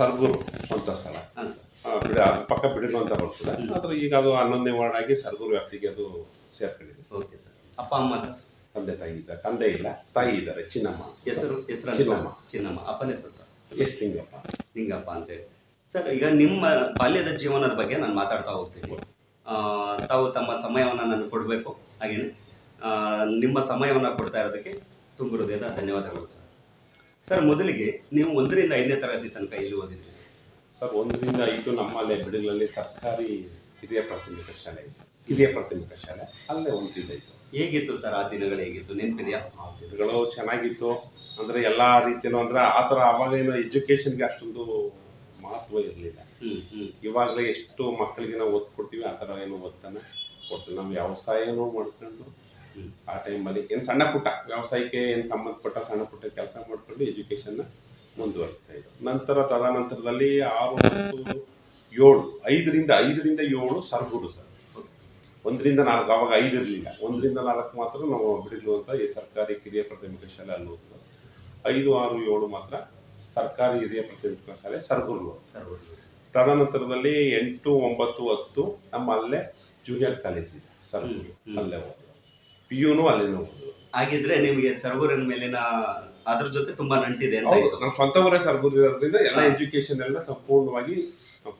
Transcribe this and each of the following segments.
ಸರ್ಗೂರು ಸ್ವಂತ ಸ್ಥಳ. ಬಿಡ ಪಕ್ಕ ಬಿಡಲು ಅಂತ ಬರ್ತದೆ. ಆದ್ರೆ ಈಗ ಅದು ಹನ್ನೊಂದನೇ ವಾರ್ಡ್ ಆಗಿ ಸರ್ಗೂರು ವ್ಯಾಪ್ತಿಗೆ ಅದು ಸೇರ್ಕೊಂಡಿದೆ. Okay sir. ಅಪ್ಪ ಅಮ್ಮ ಸರ್? ತಂದೆ ತಾಯಿ ಇದ್ದಾರೆ. ತಂದೆ ಇಲ್ಲ ತಾಯಿ ಇದ್ದಾರೆ. ಚಿನ್ನಮ್ಮ. ಹೆಸರು ಹೆಸರು ಚಿನ್ನಮ್ಮ. ಚಿನ್ನಮ್ಮ. ಅಪ್ಪನ ಹೆಸರು ಸರ್? ಎಸ್ ಲಿಂಗಪ್ಪ. ಲಿಂಗಪ್ಪ ಅಂತೇಳಿ ಸರ್ ಈಗ ನಿಮ್ಮ ಬಾಲ್ಯದ ಜೀವನದ ಬಗ್ಗೆ ನಾನು ಮಾತಾಡ್ತಾ ಹೋಗ್ತೀನಿ. ತಾವು ತಮ್ಮ ಸಮಯವನ್ನು ನನಗೆ ಕೊಡಬೇಕು. ಹಾಗೇನೆ. ನಿಮ್ಮ ಸಮಯವನ್ನು ಕೊಡ್ತಾ ಇರೋದಕ್ಕೆ ತುಂಬ ಹೃದಯದ ಧನ್ಯವಾದಗಳು ಸರ್. ಸರ್ ಮೊದಲಿಗೆ ನೀವು ಒಂದರಿಂದ ಐದನೇ ತರಗತಿ ತನಕ ಇಲ್ಲಿ ಓದಿದ್ರಿ ಸರ್? ಸರ್ ಒಂದರಿಂದ ಐದು ನಮ್ಮಲ್ಲೇ ಬಿಡಲಲ್ಲಿ ಸರ್ಕಾರಿ ಹಿರಿಯ ಪ್ರಾಥಮಿಕ ಶಾಲೆ ಇತ್ತು. ಹಿರಿಯ ಪ್ರಾಥಮಿಕ ಶಾಲೆ ಅಲ್ಲೇ ಇತ್ತು. ಹೇಗಿತ್ತು ಸರ್ ಆ ದಿನಗಳು ಹೇಗಿತ್ತು? ನೆನಪಿದೆಯಾ? ಆ ದಿನಗಳು ಚೆನ್ನಾಗಿತ್ತು. ಅಂದರೆ ಎಲ್ಲ ರೀತಿಯಲ್ಲೂ ಅಂದ್ರೆ ಆ ಥರ ಆವಾಗೇನು ಎಜುಕೇಷನ್ಗೆ ಅಷ್ಟೊಂದು ಮಹತ್ವ ಇರಲಿಲ್ಲ. ಹ್ಞೂ ಹ್ಞೂ ಇವಾಗಲೇ ಎಷ್ಟು ಮಕ್ಕಳಿಗೆ ನಾವು ಒತ್ತು ಕೊಡ್ತೀವಿ ಆ ಥರ ಏನೋ ಒತ್ತನ್ನು ಕೊಟ್ಟು ನಮ್ಮ ವ್ಯವಸಾಯನೂ ಮಾಡ್ಕೊಂಡು. ಆ ಟೈಮಲ್ಲಿ ಏನು ಸಣ್ಣ ಪುಟ್ಟ ವ್ಯವಸಾಯಕ್ಕೆ ಏನು ಸಂಬಂಧಪಟ್ಟ ಸಣ್ಣ ಪುಟ್ಟ ಕೆಲಸ ಮಾಡ್ಕೊಂಡು ಎಜುಕೇಷನ್ನ ಮುಂದುವರಿಸ್ತಾ ಇದ್ರು. ನಂತರ ತದನಂತರದಲ್ಲಿ ಆರು ಮತ್ತು ಏಳು ಐದರಿಂದ ಐದರಿಂದ ಏಳು ಸರ್ಗುಡು ಸರ್. ಒಂದರಿಂದ ನಾಲ್ಕು ಅವಾಗ ಐದು ಇರಲಿಲ್ಲ. ಒಂದರಿಂದ ನಾಲ್ಕು ಮಾತ್ರ ನಾವು ಬಿಡಿಲು ಅಂತ ಈ ಸರ್ಕಾರಿ ಕಿರಿಯ ಪ್ರಾಥಮಿಕ ಶಾಲೆ ಅಲ್ಲಿ ಓದಿದ್ದು ಐದು ಆರು ಏಳು ಮಾತ್ರ ಸರ್ಕಾರಿ ಹಿರಿಯ ಪ್ರಾಥಮಿಕ ಶಾಲೆ ಸರ್ಗುರು. ತದನಂತರದಲ್ಲಿ ಎಂಟು ಒಂಬತ್ತು ಹತ್ತು ನಮ್ಮ ಅಲ್ಲೇ ಜೂನಿಯರ್ ಕಾಲೇಜ್ ಇದೆ ಸರ್ಗುರು ಅಲ್ಲೇ ಓದಿದ್ರು ಪಿ ಯುನು ಅಲ್ಲಿನೂ ಆಗಿದ್ರೆ ಹಾಗಿದ್ರೆ ನಿಮಗೆ ಸರ್ವರಿನ ಮೇಲಿನ ಅದ್ರ ಜೊತೆ ತುಂಬಾ ನಂಟಿದೆ ಅಂತ ಹೌದು. ನಮ್ಮ ಸ್ವಂತ ಊರೇ ಸರ್ಗೂರ್ ಇರೋದ್ರಿಂದ ಎಲ್ಲ ಎಜುಕೇಶನ್ ಎಲ್ಲ ಸಂಪೂರ್ಣವಾಗಿ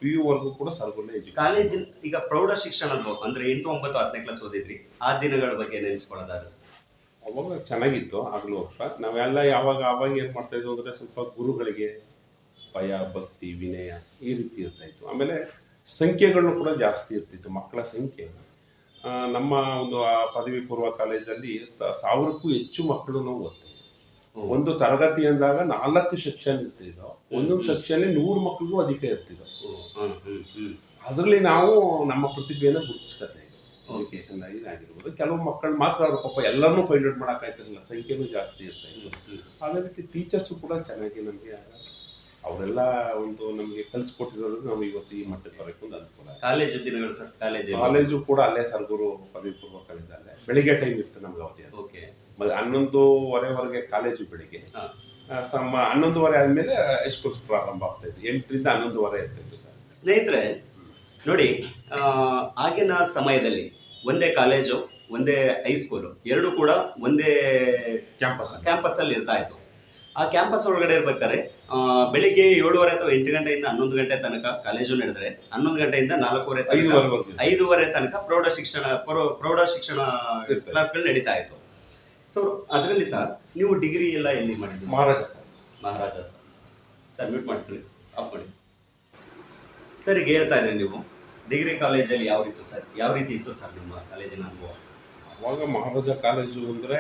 ಪಿ ಯು ವರ್ಗೂ ಕೂಡ ಸರ್ಗುರ್ನೇ ಎಜುಕೇಶನ್ ಕಾಲೇಜಿನ ಈಗ ಪ್ರೌಢ ಶಿಕ್ಷಣ ಅಂದ್ರೆ ಎಂಟು ಒಂಬತ್ತು ಹತ್ತನೇ ಕ್ಲಾಸ್ ಓದಿದ್ರಿ. ಆ ದಿನಗಳ ಬಗ್ಗೆ ನೆನೆಸ್ಕೊಳ್ಳೋದಾದ್ರೆ ಸರ್. ಅವಾಗ ಚೆನ್ನಾಗಿತ್ತು ಆಗ್ಲೂ ವರ್ಷ. ನಾವೆಲ್ಲ ಯಾವಾಗ ಆವಾಗ ಏನು ಮಾಡ್ತಾ ಇದ್ವು ಅಂದರೆ ಸ್ವಲ್ಪ ಗುರುಗಳಿಗೆ ಭಯ ಭಕ್ತಿ ವಿನಯ ಈ ರೀತಿ ಇರ್ತಾ ಇತ್ತು. ಆಮೇಲೆ ಸಂಖ್ಯೆಗಳು ಕೂಡ ಜಾಸ್ತಿ ಇರ್ತಿತ್ತು ಮಕ್ಕಳ ಸಂಖ್ಯೆ. ನಮ್ಮ ಒಂದು ಆ ಪದವಿ ಪೂರ್ವ ಕಾಲೇಜಲ್ಲಿ ಸಾವಿರಕ್ಕೂ ಹೆಚ್ಚು ಮಕ್ಕಳು ನಾವು ಓದ್ತಾ ಒಂದು ತರಗತಿ ಅಂದಾಗ ನಾಲ್ಕು ಸೆಕ್ಷನ್ ಇರ್ತಿದ್ದವು ಒಂದೊಂದು ಸೆಕ್ಷನ್ ನೂರು ಮಕ್ಕಳಿಗೂ ಅಧಿಕ ಹ್ಮ್ ಅದರಲ್ಲಿ ನಾವು ನಮ್ಮ ಪ್ರತಿಭೆಯನ್ನು ಗುರುತಿಸ್ಕೊತೇವೆ. ಎಜುಕೇಶನ್ ಆಗಿ ಆಗಿರ್ಬೋದು. ಕೆಲವು ಮಕ್ಕಳು ಮಾತ್ರ ಅವ್ರ ಪಾಪ ಎಲ್ಲರನ್ನೂ ಫೈಂಡ್ ಔಟ್ ಮಾಡೋಕ್ಕಾಗ್ತಿರಲಿಲ್ಲ. ಸಂಖ್ಯೆನೂ ಜಾಸ್ತಿ ಇರ್ತಾ ಇತ್ತು. ಅದೇ ರೀತಿ ಟೀಚರ್ಸು ಕೂಡ ಚೆನ್ನಾಗಿ ನಮಗೆ ಅವರೆಲ್ಲ ಒಂದು ನಮಗೆ ಕಲಿಸ್ಕೊಟ್ಟಿರೋದು ನಾವು ಇವತ್ತು ಈ ಮಟ್ಟಕ್ಕೆ ಬರಬೇಕು ಅಂತ ಅನುಕೂಲ. ಕಾಲೇಜ್ ದಿನಗಳು ಸರ್ ಕಾಲೇಜು ಕಾಲೇಜು ಕೂಡ ಅಲ್ಲೇ ಸರ್ಗೂರು ಪದವಿ ಪೂರ್ವ ಕಾಲೇಜ್ ಅಲ್ಲೇ. ಬೆಳಿಗ್ಗೆ ಟೈಮ್ ಇತ್ತು ನಮ್ಗೆ ಅವಧಿ ಓಕೆ. ಹನ್ನೊಂದೂವರೆವರೆಗೆ ಕಾಲೇಜು ಬೆಳಿಗ್ಗೆ. ಸಮ ಹನ್ನೊಂದುವರೆ ಆದಮೇಲೆ ಹೈಸ್ಕೂಲ್ಸ್ ಪ್ರಾರಂಭ ಆಗ್ತಾ ಇತ್ತು. ಎಂಟರಿಂದ ಹನ್ನೊಂದುವರೆ ಇರ್ತಿತ್ತು ಸರ್. ಸ್ನೇಹಿತರೆ ನೋಡಿ ಆಗಿನ ಸಮಯದಲ್ಲಿ ಒಂದೇ ಕಾಲೇಜು ಒಂದೇ ಹೈಸ್ಕೂಲು ಎರಡು ಕೂಡ ಒಂದೇ ಕ್ಯಾಂಪಸ್ ಕ್ಯಾಂಪಸ್ ಅಲ್ಲಿ ಇರ್ತಾ ಇತ್ತು. ಆ ಕ್ಯಾಂಪಸ್ ಒಳಗಡೆ ಇರ್ಬೇಕಾದ್ರೆ ಬೆಳಿಗ್ಗೆ ಏಳುವರೆ ಅಥವಾ ಎಂಟು ಗಂಟೆಯಿಂದ ಹನ್ನೊಂದು ಗಂಟೆ ತನಕ ಕಾಲೇಜು ನಡೆದ್ರೆ ಹನ್ನೊಂದು ಗಂಟೆಯಿಂದ ನಾಲ್ಕೂವರೆ ತನಕ ಐದೂವರೆ ತನಕ ಪ್ರೌಢ ಶಿಕ್ಷಣ ಪ್ರೌ- ಪ್ರೌಢ ಶಿಕ್ಷಣ. ಕ್ಲಾಸ್ಗಳು ನಡೀತಾ ಇತ್ತು. ಸೊ ಅದರಲ್ಲಿ ಸರ್ ನೀವು ಡಿಗ್ರಿ ಎಲ್ಲ ಎಲ್ಲಿ ಮಾಡಿದ್ರಿ Maharaja Maharaja sir. Sir mute ಮಾಡ್ಕೊಳ್ಳಿ. ಆಫ್ ಮಾಡಿ. ಸರ್ ಈಗ ಹೇಳ್ತಾ ಇದ್ರಿ ನೀವು. ಡಿಗ್ರಿ ಕಾಲೇಜಲ್ಲಿ ಯಾವ ರೀತಿ ಸರ್? ಯಾವ ರೀತಿ ಇತ್ತು ಸರ್ ನಿಮ್ಮ ಕಾಲೇಜಿನ ಅನುಭವ? ಅವಾಗ ಮಹಾರಾಜ ಕಾಲೇಜು ಅಂದರೆ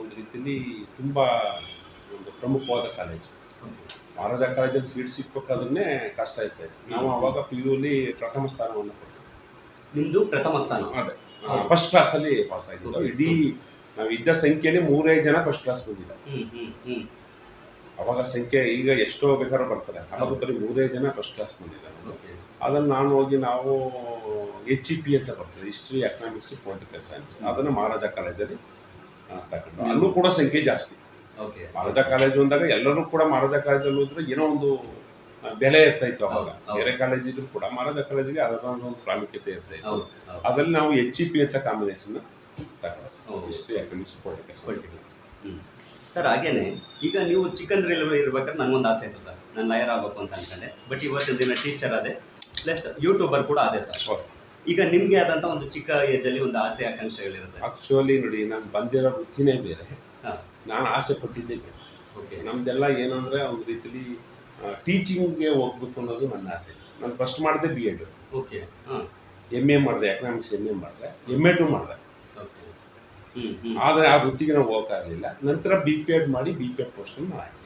ಒಂದು ರೀತಿಯಲ್ಲಿ ತುಂಬ ಒಂದು ಪ್ರಮುಖವಾದ ಕಾಲೇಜು. ಮಹಾರಾಜ ಕಾಲೇಜಲ್ಲಿ ಸೀಟ್ ಸಿಕ್ಬೇಕಾದ್ರೆ ಕಷ್ಟ ಇತ್ತು. ನಾವು ಅವಾಗ ಪಿ ಯುಲಿ ಪ್ರಥಮ ಸ್ಥಾನವನ್ನು ಕೊಟ್ಟಿದ್ವಿ. ನಿಮ್ದು ಪ್ರಥಮ ಸ್ಥಾನ? ಅದೇ. ಫಸ್ಟ್ ಕ್ಲಾಸಲ್ಲಿ ಪಾಸ್ ಆಗಿದ್ದು. ಇಡೀ ನಾವು ಇದ್ದ ಸಂಖ್ಯೆಯಲ್ಲಿ ಮೂರೇ ಜನ ಫಸ್ಟ್ ಕ್ಲಾಸ್ ಬಂದಿದ್ದಾರೆ ಹ್ಮ್ ಅವಾಗ ಸಂಖ್ಯೆ ಈಗ ಎಷ್ಟೋ ಬೇಕಾದ್ರೂ ಬರ್ತಾರೆ. ಅವಾಗ ಬರೀ ಮೂರೇ ಜನ ಫಸ್ಟ್ ಕ್ಲಾಸ್ ಬಂದಿದ್ದಾರೆ. ಓಕೆ ಅದನ್ನು ನಾನು ಹೋಗಿ ನಾವು ಎಚ್ ಇ ಪಿ ಅಂತ ಬರ್ತದೆ. ಹಿಸ್ಟ್ರಿ ಎಕನಾಮಿಕ್ಸ್ ಪೊಲಿಟಿಕಲ್ ಸೈನ್ಸ್ ಅದನ್ನು ಮಹಾರಾಜ ಕಾಲೇಜಲ್ಲಿ ತಗೊಂಡು. ಅಲ್ಲೂ ಕೂಡ ಸಂಖ್ಯೆ ಜಾಸ್ತಿ. ಓಕೆ ಮಹಾರಾಜ ಕಾಲೇಜು ಅಂದಾಗ ಎಲ್ಲರೂ ಕೂಡ ಮಹಾರಾಜ ಕಾಲೇಜಲ್ಲಿ ಹೋದ್ರೆ ಏನೋ ಒಂದು ಬೆಲೆ ಇರ್ತಾ ಇತ್ತು ಅವಾಗ. ಬೇರೆ ಕಾಲೇಜ್ ಇದ್ರು ಕೂಡ ಮಹಾರಾಜ ಕಾಲೇಜಿಗೆ ಅದರ ಒಂದು ಪ್ರಾಮುಖ್ಯತೆ ಇರ್ತಾ ಇತ್ತು. ಅದ್ರಲ್ಲಿ ನಾವು ಎಚ್ ಇ ಪಿ ಅಂತ ಕಾಂಬಿನೇಷನ್. ಹಿಸ್ಟ್ರಿ ಸರ್ ಹಾಗೇನೆ ಈಗ ನೀವು ಚಿಕ್ಕಂದ್ರಲ್ಲಿ ಇರ್ಬೇಕಾದ್ರೆ ನನಗೊಂದು ಆಸೆ ಇತ್ತು ಸರ್ ನಾನು ಲಾಯರ್ ಆಗಬೇಕು ಅಂತ ಅನ್ಕೊಂಡೆ. ಬಟ್ ಇವತ್ತಿನ ದಿನ ಟೀಚರ್ ಅದೇ ಪ್ಲಸ್ ಯೂಟ್ಯೂಬರ್ ಕೂಡ ಅದೇ ಸರ್ ಈಗ ನಿಮಗೆ ಆದಂಥ ಒಂದು ಚಿಕ್ಕ ಏಜಲ್ಲಿ ಅಲ್ಲಿ ಒಂದು ಆಸೆ ಆಕಾಂಕ್ಷೆಗಳಿರುತ್ತೆ. ಆಕ್ಚುಲಿ ನೋಡಿ ನಾನು ಬಂದಿರೋ ವೃತ್ತಿನೇ ಬೇರೆ. ನಾನು ಆಸೆ ಪಟ್ಟಿದ್ದೇನೆ. ಓಕೆ ನಮ್ದೆಲ್ಲ ಏನಂದ್ರೆ ಒಂದು ರೀತಿಲಿ ಟೀಚಿಂಗ್ಗೆ ಹೋಗ್ಬೇಕು ಅನ್ನೋದು ನನ್ನ ಆಸೆ. ನಾನು ಫಸ್ಟ್ ಮಾಡಿದೆ ಬಿ ಎಡ್ ಓಕೆ ಹಾಂ. ಎಂ ಎ ಮಾಡಿದೆ ಎಕನಾಮಿಕ್ಸ್ ಎಂ ಎ ಮಾಡಿದೆ ಎಂ ಎ ಟು ಮಾಡಿದೆ. ಓಕೆ ಹ್ಞೂ ಹ್ಮ್. ಆದರೆ ಆ ವೃತ್ತಿಗೆ ನಾವು ಹೋಗೋಕ್ಕಾಗಲಿಲ್ಲ ನಂತರ ಬಿ ಪಿ ಎಡ್ ಮಾಡಿ ಬಿ ಪಿ ಎಡ್ ಪೋಸ್ಟ್ ಆಯ್ತು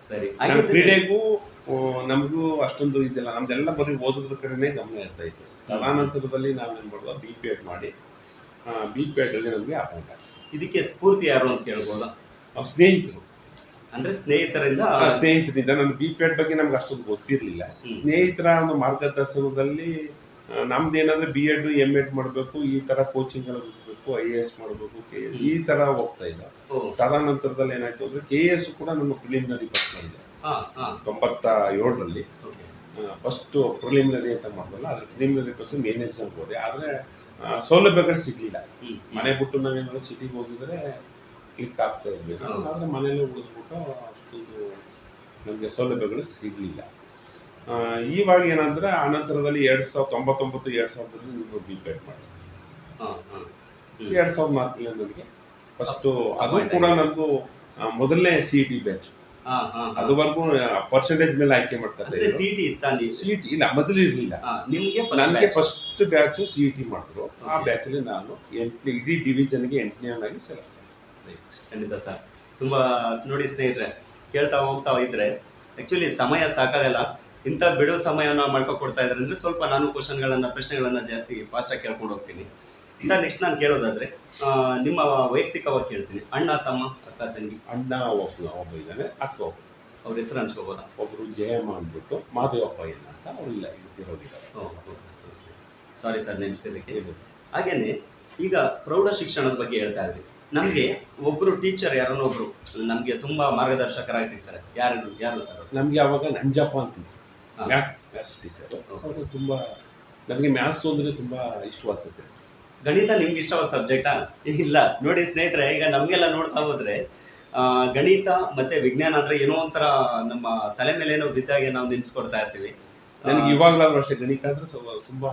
ಸರಿ. ಕ್ರೀಡೆಗೂ ನಮಗೂ ಅಷ್ಟೊಂದು ಇದಿಲ್ಲ. ನಮ್ದೆಲ್ಲ ಬರೀ ಓದೋದ್ರ ಕಡೆನೇ ಗಮನ ಇರ್ತಾ ಇತ್ತು. ತದನಂತರದಲ್ಲಿ ನಾವೇನು ಮಾಡುವ ಬಿ ಪಿ ಎಡ್ ಮಾಡಿ ಬಿ ಪಿ ಎಡಲ್ಲಿ ನಮಗೆ ಅಪಾಯಿಂಟ್ ಆಯ್ತು. ಇದಕ್ಕೆ ಸ್ಫೂರ್ತಿ ಯಾರು ಅಂತ ಕೇಳ್ಬೋದಾ? ಅವ್ರ ಸ್ನೇಹಿತರು. ಅಂದ್ರೆ ಸ್ನೇಹಿತರಿಂದ ಆ ಸ್ನೇಹಿತರಿಂದ ನನ್ನ ಬಿ ಪಿ ಎಡ್ ಬಗ್ಗೆ ನಮ್ಗೆ ಅಷ್ಟೊಂದು ಗೊತ್ತಿರಲಿಲ್ಲ. ಸ್ನೇಹಿತರ ಒಂದು ಮಾರ್ಗದರ್ಶನದಲ್ಲಿ ನಮ್ದು ಏನಂದ್ರೆ ಬಿ ಎಡ್ ಎಂ ಎಡ್ ಮಾಡಬೇಕು ಈ ತರ ಕೋಚಿಂಗ್ ಹೋಗ್ಬೇಕು ಐ ಎ ಎಸ್ ಮಾಡಬೇಕು ಕೆ ಈ ತರ ಹೋಗ್ತಾ ಇದ್ದ ಓ. ತದನಂತರದಲ್ಲಿ ಏನಾಯ್ತು ಅಂದ್ರೆ ಕೆ ಎಸ್ ಕೂಡ ನಮ್ಮ ಪ್ರಿಲಿಮಿನರಿ ಪಾಸ್ ಮಾಡಿದೆ. ಹಾ ಹಾ. ತೊಂಬತ್ತ ಏಳರಲ್ಲಿ ಫಸ್ಟ್ ಪ್ರಿಲಿಮಿನರಿ ಅಂತ ಮಾಡಿದ್ವಲ್ಲ ಅದ್ರ ಪ್ರಿಲಿಮಿನರಿ ಪರ್ಸನ್ ಮೇನ್ ಎಕ್ಸಾಮ್ ಹೋದೆ. ಆದರೆ ಸೌಲಭ್ಯಗಳು ಸಿಗ್ಲಿಲ್ಲ. ಮನೆ ಬಿಟ್ಟು ನಾವೇನಾದ್ರು ಸಿಟಿಗೆ ಹೋಗಿದ್ರೆ ಕ್ಲಿಕ್ ಆಗ್ತಾ ಇರಬೇಕು. ಆದರೆ ಮನೇಲಿ ಉಳಿದ್ಬಿಟ್ಟು ಅಷ್ಟು ನಮಗೆ ಸೌಲಭ್ಯಗಳು ಸಿಗಲಿಲ್ಲ. ಇವಾಗ ಏನಂದ್ರೆ ಆನಂತರದಲ್ಲಿ ಎರಡು ಸಾವಿರದ ತೊಂಬತ್ತೊಂಬತ್ತು ಎರಡು ಸಾವಿರದಲ್ಲಿ ನೀವು ಬಿ ಪೇಡ್ ಮಾಡಿ ಹಾ. ಹಾ ಎರಡು ಸಾವಿರದ ನಾಲ್ಕರಲ್ಲಿ ನನಗೆ ಫಸ್ಟು ಅದು ಕೂಡ ನನ್ನದು ಮೊದಲನೇ ಸಿ ಇ ಟಿ ಬ್ಯಾಚ್. ಅದುವರೆಗೂ ಪರ್ಸೆಂಟೇಜ್ ಮೇಲೆ ಆಯ್ಕೆ ಮಾಡ್ತಾರೆ ಸಿಇಟಿ ಸಿಟಿ ಇತ್ತಾ ನೀವು ಸಿ ಇ ಟಿ ಇಲ್ಲ ಮೊದಲು ಇರಲಿಲ್ಲ. ನಿಮಗೆ ನನಗೆ ಫಸ್ಟ್ ಬ್ಯಾಚ್ ಸಿಇಟಿ ಮಾಡಿದ್ರು. ಆ ಬ್ಯಾಚ್ ಬ್ಯಾಚಲ್ಲಿ ನಾನು ಎಂಟನೇ ಇಡೀ ಡಿವಿಷನ್ಗೆ ಎಂಟನೇನಾಗಿ ಸೆಲೆಕ್ಟ್ ಖಂಡಿತ ಸರ್. ತುಂಬಾ ನೋಡಿ ಸ್ನೇಹಿತರೆ ಕೇಳ್ತಾ ಹೋಗ್ತಾ ಇದ್ರೆ ಆ್ಯಕ್ಚುಲಿ ಸಮಯ ಸಾಕಾಗಲ್ಲ. ಇಂಥ ಬಿಡುವ ಸಮಯನ ಮಾಡ್ಕೊಡ್ತಾ ಇದ್ದಾರೆ ಅಂದ್ರೆ ಸ್ವಲ್ಪ ನಾನು ಕ್ವಶನ್ಗಳನ್ನು ಪ್ರಶ್ನೆಗಳನ್ನು ಜಾಸ್ತಿ ಫಾಸ್ಟಾಗಿ ಕೇಳ್ಕೊಂಡು ಹೋಗ್ತೀನಿ. ಸರ್ ನೆಕ್ಸ್ಟ್ ನಾನು ಕೇಳೋದಾದ್ರೆ ನಿಮ್ಮ ವೈಯಕ್ತಿಕವಾಗಿ ಕೇಳ್ತೀನಿ. ಅಣ್ಣ ತಮ್ಮ ಅಕ್ಕ ತಂಗಿ ಅಣ್ಣ ಒಬ್ಬ ಒಬ್ಬ ಇದ್ದಾನೆ ಅಕ್ಕ ಒಬ್ಬ ಅವ್ರ ಹೆಸರು ಹಂಚ್ಕೋಬೋದಾ? ಒಬ್ರು ಜಯಮ್ಮ ಅಂದ್ಬಿಟ್ಟು ಮಾದೇವಪ್ಪ ಇಲ್ಲ ಅಂತ ಅವ್ರು ಇಲ್ಲ ಇರೋಗಿದ್ದಾರೆ ಸಾರಿ ಸರ್ ನೆನೆಸಿದ್ದಕ್ಕೆ ಹಾಗೇನೆ ಈಗ ಪ್ರೌಢ ಶಿಕ್ಷಣದ ಬಗ್ಗೆ ಹೇಳ್ತಾ ಇದ್ರಿ. ನಮಗೆ ಒಬ್ರು ಟೀಚರ್ ಯಾರನ್ನೋ ಒಬ್ರು ನಮಗೆ ತುಂಬಾ ಮಾರ್ಗದರ್ಶಕರಾಗಿ ಸಿಗ್ತಾರೆ. ಯಾರು ಯಾರು ಸರ್? ನಮಗೆ ಅವಾಗ ನಂಜಪ್ಪ ಅಂತ. ಮ್ಯಾಥ್ಸ್ ಟೀಚರ್ ಅವರು ತುಂಬ ನನಗೆ ಮ್ಯಾಥ್ಸ್ ಅಂದರೆ ತುಂಬ ಇಷ್ಟವಾದ ಸಬ್ಜೆಕ್ಟ್ ಗಣಿತ ನಿಮ್ಗೆ ಇಷ್ಟವಾದ ಸಬ್ಜೆಕ್ಟಾ ಇಲ್ಲ. ನೋಡಿ ಸ್ನೇಹಿತರೆ ಈಗ ನಮಗೆಲ್ಲ ನೋಡ್ತಾ ಹೋದ್ರೆ ಗಣಿತ ಮತ್ತೆ ವಿಜ್ಞಾನ ಅಂದ್ರೆ ಏನೋ ಒಂಥರ ನಮ್ಮ ತಲೆ ಮೇಲೆ ಏನೋ ಬಿದ್ದಾಗೆ ನಾವು ನೆನ್ಸ್ಕೊಡ್ತಾ ಇರ್ತೀವಿ. ನನಗೆ ಇವಾಗಲಾದ್ರೂ ಅಷ್ಟೇ ಗಣಿತ ಅಂದ್ರೆ ತುಂಬಾ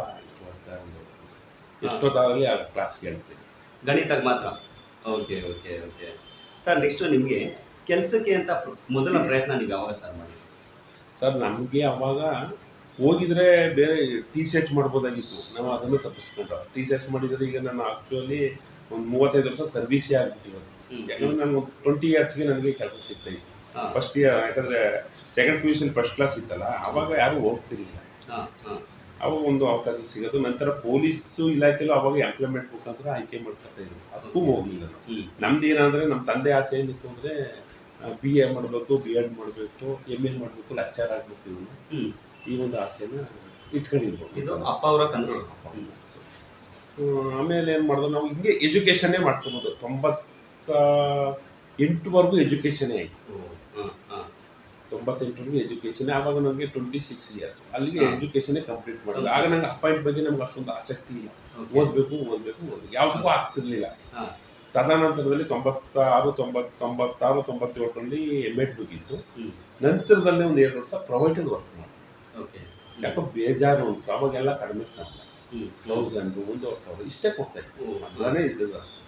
ಎಷ್ಟೊತ್ತಾಗಲಿ ಆ ಕ್ಲಾಸ್ ಕೇಳ್ತೀನಿ ಗಣಿತಕ್ಕೆ ಮಾತ್ರ? Okay okay okay. Sir next ನಿಮಗೆ ಕೆಲಸಕ್ಕೆ ಅಂತ ಮೊದಲ ಪ್ರಯತ್ನ ನೀವು ಯಾವಾಗ ಸರ್ ಮಾಡಿ ಸರ್ ನಮಗೆ ಅವಾಗ ಹೋಗಿದ್ರೆ ಬೇರೆ ಟಿ ಸೆಟ್ ಮಾಡ್ಬೋದಾಗಿತ್ತು. ನಾವು ಅದನ್ನು ತಪ್ಪಿಸ್ಕೊಂಡ ಟಿ ಸೆಟ್ ಮಾಡಿದರೆ ಈಗ ನಾನು ಆಕ್ಚುಲಿ ಒಂದು ಮೂವತ್ತೈದು ವರ್ಷ ಸರ್ವಿಸೇ ಆಗ್ಬಿಟ್ಟಿರೋದು ಯಾಕಂದ್ರೆ ನಾನು ಒಂದು ಟ್ವೆಂಟಿ ಇಯರ್ಸ್ಗೆ ನನಗೆ ಕೆಲಸ ಸಿಗ್ತಾ ಇತ್ತು. ಫಸ್ಟ್ ಇಯರ್ ಯಾಕಂದ್ರೆ second P U first class ಇತ್ತಲ್ಲ ಅವಾಗ ಯಾರು ಹೋಗ್ತಿರ್ಲಿಲ್ಲ. ಅವಾಗ ಒಂದು ಅವಕಾಶ ಸಿಗೋದು. ನಂತರ ಪೊಲೀಸು ಇಲಾಖೆಲ್ಲ ಅವಾಗ ಎಂಪ್ಲಾಯ್ಮೆಂಟ್ ಮುಖಾಂತರ ಆಯ್ಕೆ ಮಾಡ್ಕೊತಾ ಇದ್ರು. ಅದಕ್ಕೂ ಹೋಗ್ಲಿಲ್ಲ ನಮ್ದು ಏನಂದ್ರೆ ನಮ್ಮ ತಂದೆ ಆಸೆ ಏನಿತ್ತು ಅಂದ್ರೆ ಬಿ ಎ ಮಾಡಬೇಕು ಬಿ ಎಡ್ ಮಾಡಬೇಕು ಎಂ ಎ ಮಾಡಬೇಕು ಲೆಕ್ಚರ್ ಆಗಬೇಕು ಇವನು ಈ ಒಂದು ಆಸೆನ ಇಟ್ಕೊಂಡಿರ್ಬೋದು. ಇದು ಅಪ್ಪ ಅವರ ಕನಸು. ಆಮೇಲೆ ಏನು ಮಾಡಿದ್ರು ನಾವು ಹಿಂಗೆ ಎಜುಕೇಷನ್ನೇ ಮಾಡ್ಕೊಬೋದು. ತೊಂಬತ್ತ ಎಂಟುವರೆಗೂ ಎಜುಕೇಷನೇ ಆಯಿತು. ಹಾಂ ಹಾಂ. ಹಾ. ತೊಂಬತ್ತೆಂಟರವರೆಗೂ ಎಜುಕೇಷನ್ ಆವಾಗ ನನಗೆ ಟ್ವೆಂಟಿ ಸಿಕ್ಸ್ ಇಯರ್ಸ್ ಅಲ್ಲಿಗೆ ಎಜುಕೇಷನೇ ಕಂಪ್ಲೀಟ್ ಮಾಡೋದು ಆಗ ನಂಗೆ ಅಪಾಯಿಂಟ್ ಬಗ್ಗೆ ನಮ್ಗೆ ಅಷ್ಟೊಂದು ಆಸಕ್ತಿ ಇಲ್ಲ. ಓದಬೇಕು ಓದಬೇಕು ಓದಬೇಕು. ಯಾವುದಕ್ಕೂ ಆಗ್ತಿರ್ಲಿಲ್ಲ. ಹಾ. ತದನಂತರದಲ್ಲಿ ತೊಂಬತ್ತಾರು ತೊಂಬತ್ ತೊಂಬತ್ತಾರು ತೊಂಬತ್ತೇಳರಲ್ಲಿ ಎಂ ಎಡ್ ಮುಗೀತು. ನಂತರದಲ್ಲಿ ಒಂದು ಎರಡು ವರ್ಷ ಪ್ರೊವೈಟೆಡ್ ವರ್ಕ್ ಮಾಡಿ ಓಕೆ ಯಾಕೋ ಬೇಜಾರು ಅಂತ ಅವಾಗೆಲ್ಲ ಕಡಿಮೆ ಸಂಬಳ ಬ್ಲೌಸಂಡ್ ಒಂದು ಒಂದೂವರೆ ಸಾವಿರ ಇಷ್ಟೇ ಕೊಡ್ತಾ ಇತ್ತು ಸಂಬಳನೇ ಇದ್ದದ್ದು ಅಷ್ಟು.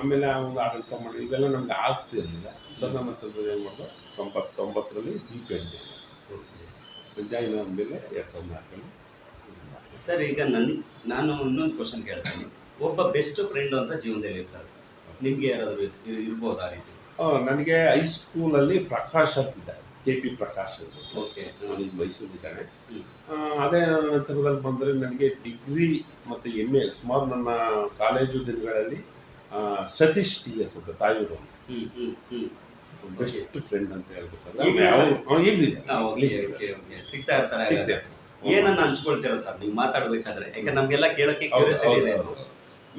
ಆಮೇಲೆ ಆ ಒಂದು ಆಡಳಿತ ಮಾಡಿ ಇವೆಲ್ಲ ನಮ್ಗೆ ಆಗ್ತಿರಲಿಲ್ಲ. ತದನಂತರದಲ್ಲಿ ಏನು ಮಾಡಿದ್ರು? ತೊಂಬತ್ತೊಂಬತ್ತರಲ್ಲಿ ದೀಪ ಓಕೆ. ಜಾಯಿನ್ ಮೇಲೆ ಎರಡು ಸಾವಿರದ ನಾಲ್ಕರಲ್ಲಿ ಸರ್ ಈಗ ನನ್ನ ನಾನು ಇನ್ನೊಂದು ಕ್ವಶನ್ ಕೇಳ್ತೀನಿ. ಒಬ್ಬ ಬೆಸ್ಟ್ ಫ್ರೆಂಡ್ ಅಂತ ಜೀವನದಲ್ಲಿ ಇರ್ತಾರೆ ಸರ್. ನಿಮ್ಗೆ ಯಾರಾದರೂ ಇರ್- ಇರ್ಬೋದು ಆ ರೀತಿ? ನನಗೆ ಹೈಸ್ಕೂಲಲ್ಲಿ ಪ್ರಕಾಶ್ ಅಂತಿದ್ದ ಕೆ ಪಿ ಪ್ರಕಾಶ್ ಅಂತ. ಓಕೆ. ನಾನು ಮೈಸೂರಿದ್ದಾನೆ ಅದೇ ಅದೇ ನಂತರದಲ್ಲಿ ಬಂದರೆ ನನಗೆ ಡಿಗ್ರಿ ಮತ್ತು ಎಂ ಎ ಸುಮಾರು ನನ್ನ ಕಾಲೇಜು ದಿನಗಳಲ್ಲಿ ಸತೀಶ್ ಟಿ ಎಸ್ ಅಂತ ತಾಯೂರು ಬೆಸ್ಟ್ ಫ್ರೆಂಡ್ ಅಂತ ಹೇಳ್ಬೇಕಾದ್ರೆ ಸಿಗ್ತಾ ಇರ್ತಾರೆ. ಏನನ್ನ ಹಂಚ್ಕೊಳ್ತೀರಾ ಸರ್? ನೀವು ಮಾತಾಡ್ಬೇಕಾದ್ರೆ. ಯಾಕೆ ನಮ್ಗೆಲ್ಲ ಕೇಳಕ್ಕೆ ಕ್ಯೂರಿಯಾಸಿಟಿ ಇದೆ.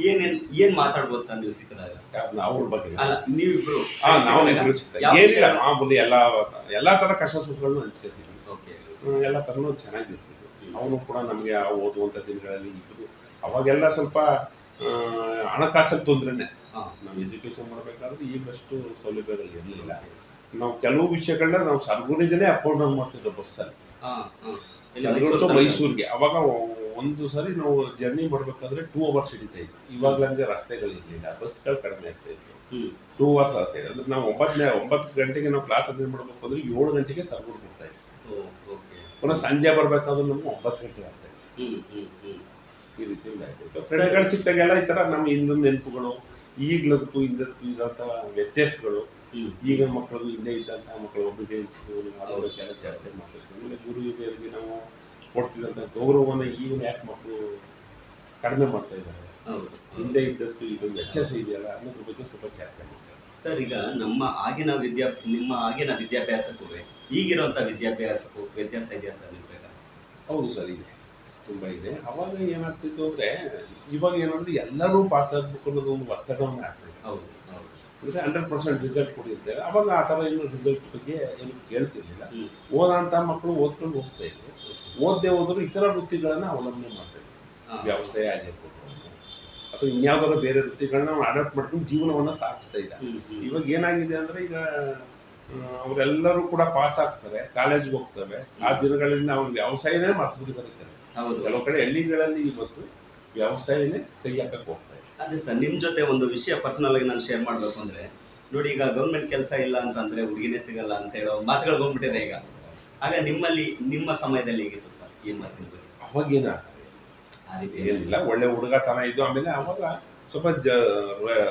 ಏನೇನ್ ಏನ್ ಮಾತಾಡ್ಬೋದು ಸರ್ ನೀವು ನಾವು ಯಾವ್ದು ಅವ್ರ ಬಗ್ಗೆ ಅಲ್ಲ ನೀವಿಬ್ರು ಆ, ನಾವು. ಏನಿಲ್ಲ ವಿಷಯ? ಮಾಮೂಲಿ ಎಲ್ಲ ಎಲ್ಲಾ ತರ ಕಷ್ಟ ಸುಖಗಳನ್ನು ಹಂಚ್ಕೊತೀವಿ ಓಕೆ. ಎಲ್ಲ ಥರನೂ ಚೆನ್ನಾಗಿರ್ತಿದ್ವು ಅವನು ಕೂಡ ನಮಗೆ ಆ ಓದುವಂಥ ದಿನಗಳಲ್ಲಿ ಇದ್ದು ಅವಾಗೆಲ್ಲ ಸ್ವಲ್ಪ ಹಣಕಾಸಿನ ತೊಂದ್ರೆ ತೊಂದರೆನೆ ನಾವು ಎಜುಕೇಶನ್ ಮಾಡಬೇಕಾದ್ರೆ ಈಗಷ್ಟು ಸೌಲಭ್ಯಗಳು ಇರಲಿಲ್ಲ. ನಾವು ಕೆಲವು ವಿಷಯಗಳನ್ನ ನಾವು ಸರ್ಗುರಿಜನೇ ಅಪ್ ಡೌನ್ ಮಾಡ್ತಿದ್ದೋ ಬಸ್ಸಲ್ಲಿ? ಮೈಸೂರಿಗೆ. ಅವಾಗ ಒಂದು ಸರಿ ನಾವು ಜರ್ನಿ ಮಾಡಬೇಕಾದ್ರೆ ಟೂ ಅವರ್ಸ್ ಹಿಡಿತಾ ಇತ್ತು. ಇವಾಗಲಂಗೆ ರಸ್ತೆಗಳಿರಲಿಲ್ಲ ಬಸ್ಗಳು ಕಡಿಮೆ ಆಗ್ತಾ ಇತ್ತು. ಟೂ ಅವರ್ಸ್ ಆಗ್ತಾ ಇದೆ ಅಂದ್ರೆ ನಾವು ಒಂಬತ್ತನೇ ಒಂಬತ್ತು ಗಂಟೆಗೆ ನಾವು ಕ್ಲಾಸ್ ಅಟೆಂಡ್ ಮಾಡಬೇಕು ಅಂದ್ರೆ ಏಳು ಗಂಟೆಗೆ ಸರ್ಗುರು ಬಿಡ್ತಾ ಇತ್ತು. ಓಕೆ ಪುನಃ ಸಂಜೆ ಬರಬೇಕಾದ್ರೆ ನಮ್ಗೆ ಒಂಬತ್ತು ಗಂಟೆ ಆಗ್ತಾ ಇತ್ತು. ಈ ರೀತಿ ಆಯ್ತು ಫ್ರೆಂಡ್ಗಳು ಸಿಕ್ಕಾಗೆಲ್ಲ ಈ ತರ ನಮ್ಮ ಹಿಂದಿನ ನೆನಪುಗಳು ಈಗ್ಲದಕ್ಕೂ ಹಿಂದಕ್ಕೂ ಇದ್ದಂಥ ವ್ಯತ್ಯಾಸಗಳು. ಈಗ ಮಕ್ಕಳು ಹಿಂದೆ ಇದ್ದಂತಹ ಮಕ್ಕಳು ಒಬ್ಬರಿಗೆ ಅದಕ್ಕೆಲ್ಲ ಚರ್ಚೆ ಗುರು ಹಿರಿಯರಿಗೆ ನಾವು ಕೊಡ್ತಿದ್ದಂಥ ಗೌರವವನ್ನು ಈಗಿನ ಯಾಕೆ ಮಕ್ಕಳು ಕಡಿಮೆ ಮಾಡ್ತಾ ಇದ್ದಾರೆ. ಹೌದು ಇದ್ದಷ್ಟು ಇದೊಂದು ವ್ಯತ್ಯಾಸ ಇದೆಯಲ್ಲ ಅನ್ನೋದ್ರ ಬಗ್ಗೆ ಸ್ವಲ್ಪ ಚರ್ಚೆ ಮಾಡ್ತಾರೆ ಸರ್ ಈಗ ನಮ್ಮ ಆಗಿನ ವಿದ್ಯಾ ನಿಮ್ಮ ಆಗಿನ ವಿದ್ಯಾಭ್ಯಾಸಕ್ಕೂ ಈಗಿರುವಂಥ ವಿದ್ಯಾಭ್ಯಾಸಕ್ಕೂ ವ್ಯತ್ಯಾಸ ಇದೆಯಾ ಸರ್ ನಿಮ್ಮ ಪ್ರಕಾರ? ಹೌದು ಸರ್ ಇದೆ. ತುಂಬ ಇದೆ. ಅವಾಗ ಏನಾಗ್ತಿತ್ತು ಅಂದರೆ ಇವಾಗ ಏನಂದ್ರೆ ಎಲ್ಲರೂ ಪಾಸ್ ಆಗಬೇಕು ಅನ್ನೋದು ಒಂದು ಒತ್ತಡವನ್ನು ಆಗ್ತಿದೆ. ಹೌದು ಹೌದು. ಅಂದರೆ ಹಂಡ್ರೆಡ್ ಪರ್ಸೆಂಟ್ ರಿಸಲ್ಟ್ ಕೊಡಿರ್ತೇವೆ ಅವಾಗ ಆ ಥರ ಏನು ರಿಸಲ್ಟ್ ಬಗ್ಗೆ ಏನು ಕೇಳ್ತಿರ್ಲಿಲ್ಲ. ಓದಂಥ ಮಕ್ಕಳು ಓದ್ಕೊಂಡು ಹೋಗ್ತಾ ಇದ್ರು. ಓದದೆ ಹೋದ್ರು ಇತರ ವೃತ್ತಿಗಳನ್ನ ಅವಲಂಬನೆ ಮಾಡ್ತೇವೆ ವ್ಯವಸಾಯ ಆಗಿರ್ಬೋದು. ಅಥವಾ ಇನ್ಯಾವ್ದಾದ್ರು ಬೇರೆ ವೃತ್ತಿಗಳನ್ನ ನಾವು ಅಡಾಪ್ಟ್ ಮಾಡ್ಕೊಂಡು ಜೀವನವನ್ನ ಸಾಗಿಸ್ತಾ ಇದ್ದ. ಇವಾಗ ಏನಾಗಿದೆ ಅಂದ್ರೆ ಈಗ ಅವರೆಲ್ಲರೂ ಕೂಡ ಪಾಸ್ ಆಗ್ತಾರೆ ಕಾಲೇಜ್ಗೆ ಹೋಗ್ತವೆ. ಆ ದಿನಗಳಲ್ಲಿ ಅವ್ನ ವ್ಯವಸಾಯನೇ ಮರ್ತು ಬರೀತಾರೆ. ಕೆಲವು. ಕಡೆ ಹಳ್ಳಿಗಳಲ್ಲಿ ಇವತ್ತು ವ್ಯವಸಾಯನೇ ಕೈ ಹಾಕಕ್ಕೆ ಹೋಗ್ತಾರೆ ಅದೇ ಸರ್ ನಿಮ್ಮ ಜೊತೆ ಒಂದು ವಿಷಯ ಪರ್ಸನಲ್ ಆಗಿ ನಾನು ಶೇರ್ ಮಾಡಬೇಕು ಅಂದ್ರೆ ನೋಡಿ ಈಗ ಗೌರ್ಮೆಂಟ್ ಕೆಲಸ ಇಲ್ಲ ಅಂತಂದ್ರೆ ಹುಡುಗಿನೇ ಸಿಗಲ್ಲ ಅಂತ ಹೇಳೋ ಮಾತುಗಳು ಹೋಗ್ಬಿಟ್ಟಿದೆ ಈಗ. ಆಗ ನಿಮ್ಮಲ್ಲಿ ನಿಮ್ಮ ಸಮಯದಲ್ಲಿ ಹೇಗಿತ್ತು ಸರ್? ಏನ್ ಮಾತಿನ ಬಗ್ಗೆ? ಅವಾಗೇನಾಗ್ತದೆ ಆ ರೀತಿ ಏನಿಲ್ಲ ಒಳ್ಳೆ ಹುಡುಗತನ ಇದ್ದು ಆಮೇಲೆ ಅವಾಗ ಸ್ವಲ್ಪ ಜ